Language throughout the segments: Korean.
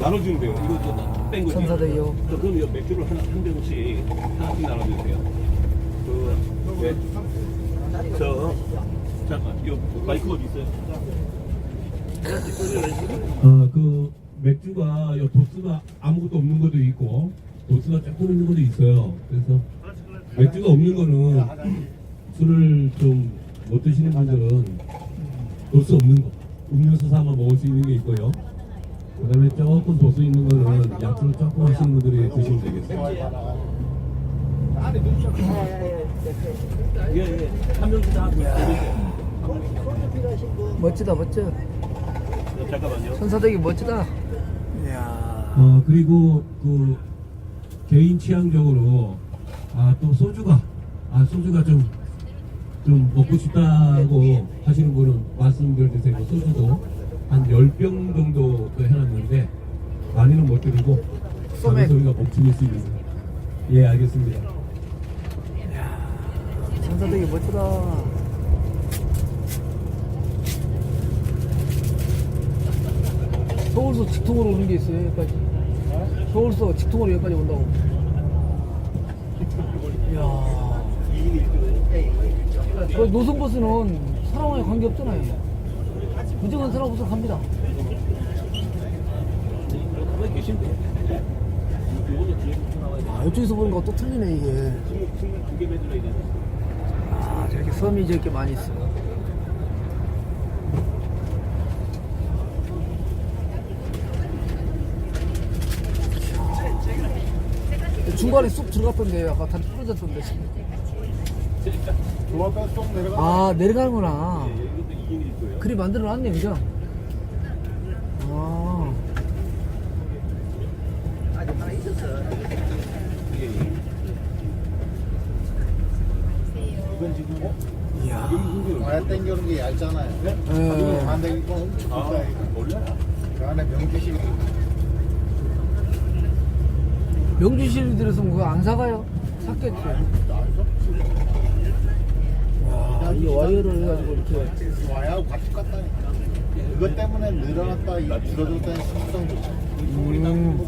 나눠주는데요. 이거 뺀 거지. 저 그럼 이 맥주를 하나 한 병씩 하나씩 나눠주세요. 그, 네. 저, 잠깐, 이거 마이크 어디 있어요? 어, 그 맥주가 요 도수가 아무것도 없는 것도 있고 도수가 조금 있는 것도 있어요. 그래서 맥주가 없는 거는 술을 좀 못 드시는 분들은 도수 없는 거 음료수 삼아 먹을 수 있는 게 있고요. 그다음에 조금 도수 있는 거는 약주를 조금 하시는 분들이 드시면 되겠어요. 예예 한 명씩 다 멋지다, 멋져. 잠깐만요. 천사대교 멋지다. 이야. 어 그리고 그 개인 취향적으로 아 또 소주가 아 소주가 좀 좀 먹고 싶다고 하시는 분은 말씀드려 주세요. 소주도 한 10병 정도 또 해놨는데 많이는 못 드리고. 작은 소리가 목숨일 수 있는 예 알겠습니다. 천사대교 멋지다. 서울서 직통으로 오는 게 있어요, 여기까지. 서울서 직통으로 여기까지 온다고. 이야. 그 노선버스는 사람와의 관계 없잖아요. 무조건 사람없어 갑니다. 가만히. 아, 이쪽에서 보니까 또 틀리네, 이게. 아, 저렇게 섬이 저렇게 많이 있어. 중간에 쑥 들어갔던데 아까 다 부러졌던데 내려가. 아 내려가는구나 예, 이것도 2인일 거예요. 그리 만들어 놨네 그죠? 아. 이건 지금 이야 와야 땡겨오는 게 얇잖아요. 예. 반대 이거 엄청 아, 크다 이거. 몰라. 그 안에 명주식 명주실이 들어서면 그거 안 사가요? 샀겠지 와 이게 와이어를 해가지고 이렇게 와야하고 같이 갔다니까. 그것 때문에 늘어났다 이 줄어들었다는 신성 좋죠. 음.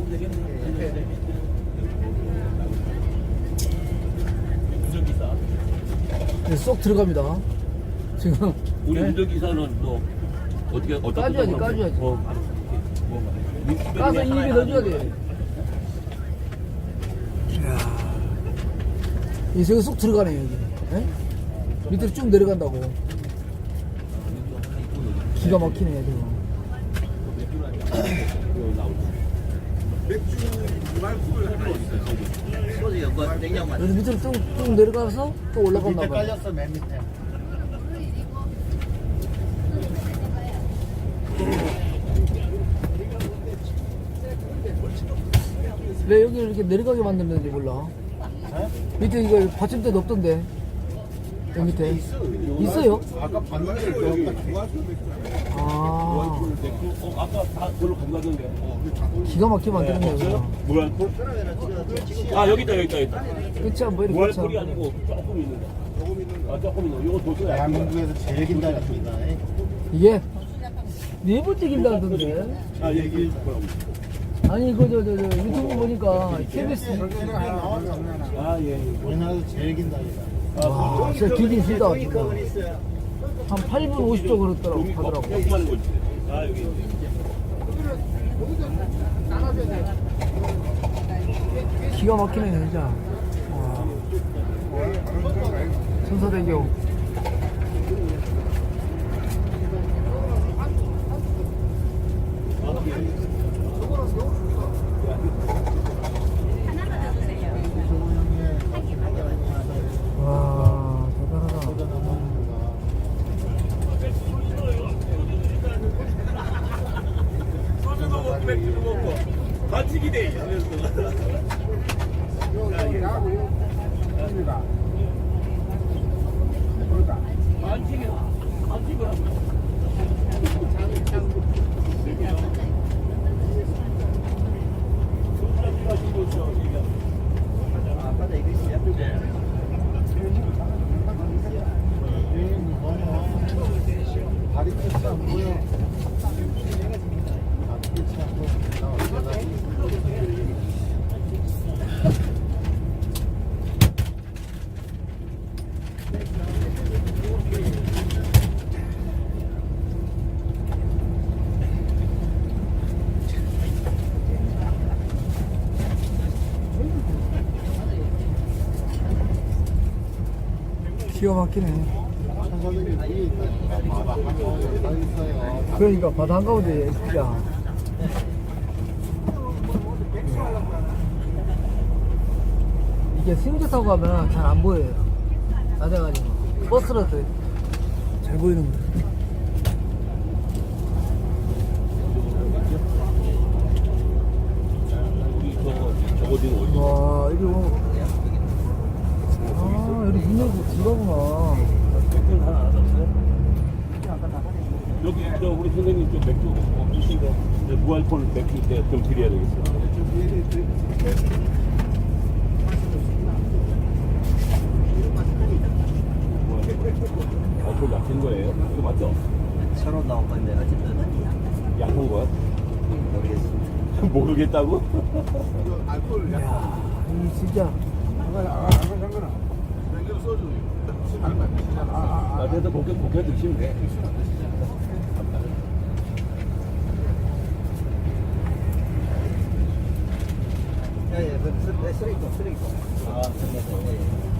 네, 쏙 들어갑니다 지금 우리 네? 운전기사는 뭐 어떻게 어떻게 까줘야지, 까줘야지. 뭐, 뭐, 까서 입에 넣어줘야 돼이 저기 쏙 들어가네 여기 예? 밑으로 쭉 내려간다고. 기가 막히네 지금 여기 밑으로 쭉, 쭉 내려가서 또 올라갔나 밑에 봐 깔렸어 맨 밑에. 왜 여기 이렇게 내려가게 만들는지 몰라? 네? 밑에 이거 받침대도 없던데 여기 밑에 있어요? 아까 봤는데. 아 어, 아까 다 그걸로 간다던데. 어. 기가 막히게 만들었네 여기가 무알콜? 아 여기 있다 여기 있다 여기 있다. 그치 뭐 이렇게 무알콜이. 아니고 조금 있는데. 조금 있는데. 아 조금 있는. 이거 도저히 안 돼. 대한민국에서 제일 긴 다리입니다. 이게 네 번째 길다던데 아 얘기 뭐라고? 아니 그저저 저 유튜브 보니까 KBS 아 예. 예. 우리나라에서 제일 긴 다리다. 와 진짜 길긴 길다 한 8분 50초 걸었더라고 하더라고. 아 여기. 기가 막히네 진짜 와. 천사대교 기가 막히네. 그러니까 바다 한가운데 진짜. 이게 승조 타고 가면 잘 안 보여요. 낮아가지고. 버스라도 잘 보이는 거예요. 와, 이거. 뭐- 아, 여기 문 열고 들어가구나. 맥주는 하나 알아봤어요? 여기 저 우리 선생님 좀 맥주 없으신가? 이제 무알콜 맥주 때좀 드려야 되겠어요. 알콜 약한 거예요? 이거 맞죠? 새로 나온 건데 어쨌든 약한 거야? 모르겠습니다. 모르겠다고? 이야, 이 진짜. 나한테도 곱게 곱게 드시면 돼. 쓰- 쓰레기통, 쓰레기통. 아, 쓰레기통.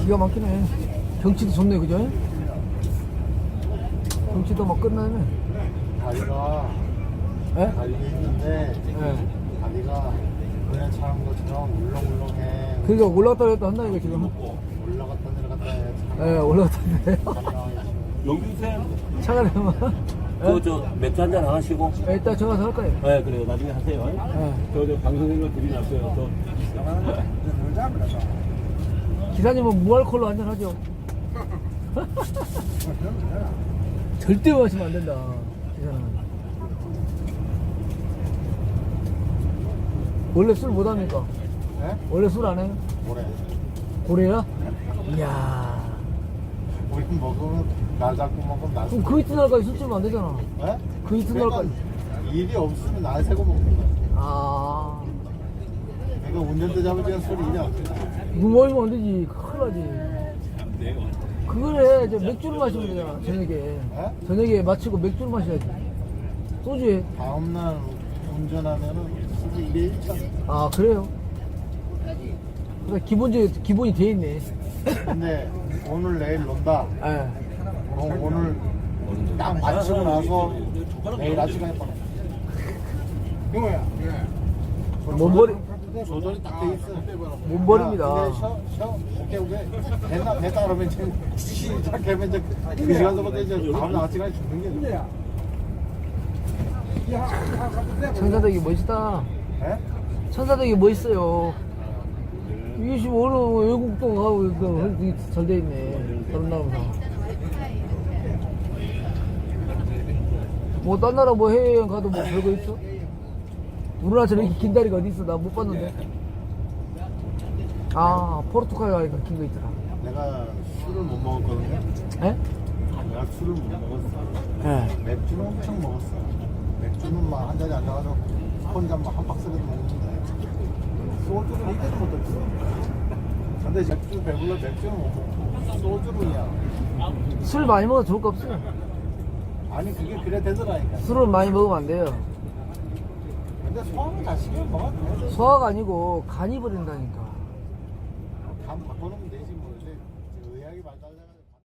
기가 막히네. 경치도 좋네, 그죠? 경치도 막 끝나네. 다리가 에? 다리 있는데 예. 다리가 그냥 차는 것처럼 울렁울렁해. 그러니까 올라갔다 내렸다 한다, 이거 지금. 올라갔다 내려갔다 해. 예, 올라갔다 내려. 영준쌤, 차가 되면. 그저 맥주 한잔 하시고. 예, 이따 전화 서 할 거예요. 네, 그래요. 나중에 하세요. 예. 저, 저 방송국을 드리놨어요. 저 기사님은 무알콜로 한잔 하죠. 절대 마시면 안 된다. 기사는. 원래 술 못 합니까? 네? 원래 술 안 해요? 뭐래? 고래야? 이야. 우리 먹으면 날 잡고 먹으면 날. 그럼 그 이튿날까지 술 주면 안 되잖아. 네? 그 이튿날까지. 일이 없으면 날 새고 먹는 거야. 아. 그러니까 운전대 잡으면 술이 일이 없지. 물 마시면 안 되지. 큰일 나지. 그거래. 저 맥주를 마시면 되잖아. 저녁에. 네? 저녁에 마치고 맥주를 마셔야지. 소주에. 다음날 운전하면은 술 이 일에 일차. 아, 그래요? 그러니까 기본적이, 기본이 돼 있네. 근데 오늘 내일 논다. 예. 어, 오늘 딱 마치고 나서 내일 아침에 봐. 이거야. 몸버리, 조절이 딱 돼 있어. 몸버립니다. 야, 근데 쉬어, 쉬어. 오케이, 오케이. 됐나, 됐다 그러면 이제 시작하면 이제 그 시간서부터 이제 다음날 아침까지 죽는 게. 천사덕이 멋있다. 예? 멋있어요. 이게 지금 어느 외국도 가고 그 잘돼 있네. 다른 나라보다. 뭐 딴 나라 뭐 해외여행 가도 뭐 별거 있어? 우리나라처럼 이렇게 긴 다리가 어디 있어? 나 못 봤는데. 아 포르투갈 가니까 긴 거 있더라. 내가 술을 못 먹었거든요. 에? 내가 술을 못 먹었어. 예. 맥주는 엄청 먹었어. 맥주는 막 한 잔에 앉아가지고 혼자 막한 박스를 먹는데 소주는 이대로 못했어. 근데 맥주 배불러 맥주는 못 먹고 소주는이야. 술 많이 먹어도 좋을 거 없어요. 아니 그게 그래 되더라니까. 술을 많이 먹으면 안 돼요. 근데 소화는 다 시켜 먹어도 돼. 소화가 아니고 간이 버린다니까. 간 바꿔놓으면 발달돼가